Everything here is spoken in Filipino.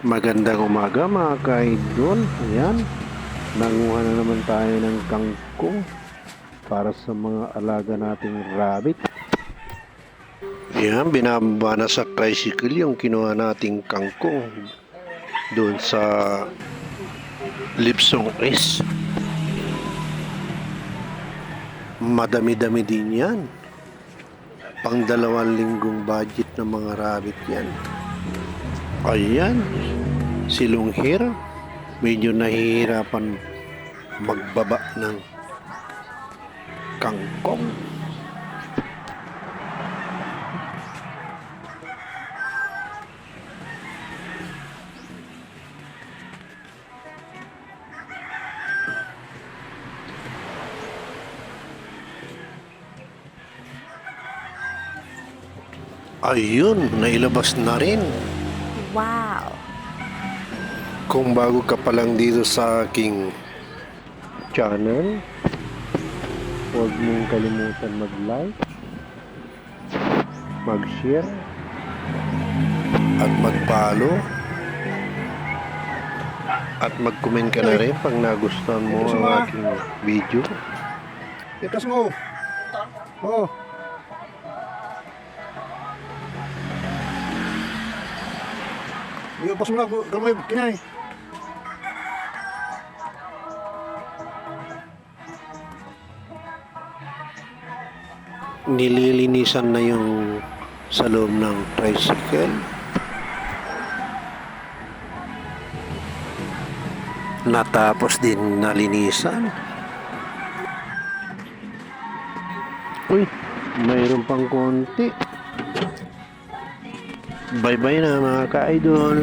Magandang umaga mga ka-idol. Ayan. Nanguha na naman tayo ng kangkong para sa mga alaga nating rabbit. Ayan, binababa na sa tricycle yung kinuha nating kangkong doon sa Lipsong S. Madami-dami din yan. Pang dalawang linggong budget ng mga rabbit yan. Ayan, si Lunghir, medyo nahihirapan magbaba ng kangkong. Ayun, nailabas na rin. Wow! Kung bago ka pa lang dito sa aking channel, huwag mong kalimutan mag-like, mag-share, at mag-follow. At mag-comment ka na rin pag nagustuhan mo ang aking video. Ikas mo. Oh. Pas mo lang, gamay, kinay. Nililinisan na yung sa loob ng tricycle. Natapos din nalinisan. Uy, mayroon pang konti. Bye-bye na mga ka-idol.